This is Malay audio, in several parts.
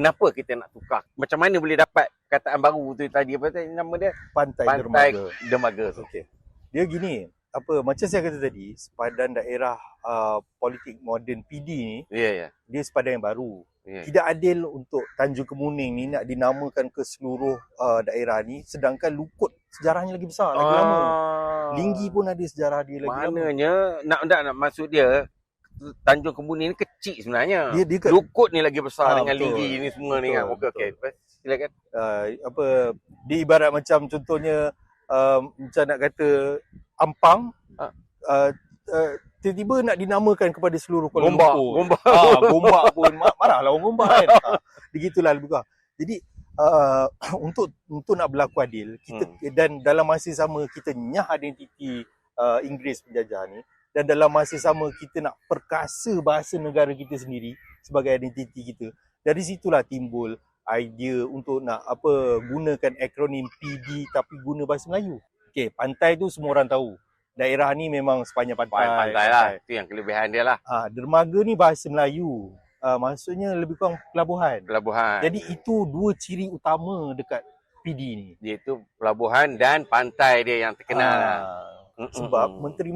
kenapa kita nak tukar? Macam mana boleh dapat kataan baru tu tadi apa tadi nama dia? Pantai, Pantai Dermaga. Dermaga tu. Okey. Dia gini, apa macam saya kata tadi, sepadan daerah uh, politik moden PD ni, Ya, ya. dia sepadan yang baru. Ya. Tidak adil untuk Tanjung Kemuning ni nak dinamakan ke seluruh uh, daerah ni sedangkan Lukut sejarahnya lagi besar, lagi lama. Ah. Linggi pun ada sejarah dia lagi lama. Maknanya nak nak nak maksud dia Tanjung Kemuning ni kecil sebenarnya. Dia dia kat, Lukut ni lagi besar Ah, dengan betul. Linggi ni semua ni Betul, kan. Okey okey. Silakan. uh, apa dia ibarat macam contohnya uh, macam nak kata Ampang Ah. uh, uh, tiba-tiba nak dinamakan kepada seluruh Kuala Gombak, Lumpur. gombak. Ah, gombak pun Ma- marahlah orang gombak kan. Ah, begitulah lebih kurang. Jadi uh, untuk untuk nak berlaku adil kita dan dalam masa sama kita nyah identiti uh, Inggeris penjajah ni dan dalam masa sama kita nak perkasa bahasa negara kita sendiri sebagai identiti kita. Dari situlah timbul idea untuk nak apa gunakan akronim PD tapi guna bahasa Melayu. Okey, pantai tu semua orang tahu. Daerah ni memang sepanjang pantai. Pantai lah. Itu yang kelebihan dia lah. Ah, dermaga ni bahasa Melayu. Ah, maksudnya lebih kurang pelabuhan. Pelabuhan. Jadi itu dua ciri utama dekat PD ni. dia itu pelabuhan dan pantai dia yang terkenal. lah. Sebab menteri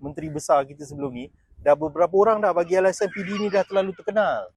menteri besar kita sebelum ni dah beberapa orang dah bagi alasan PD ni dah terlalu terkenal.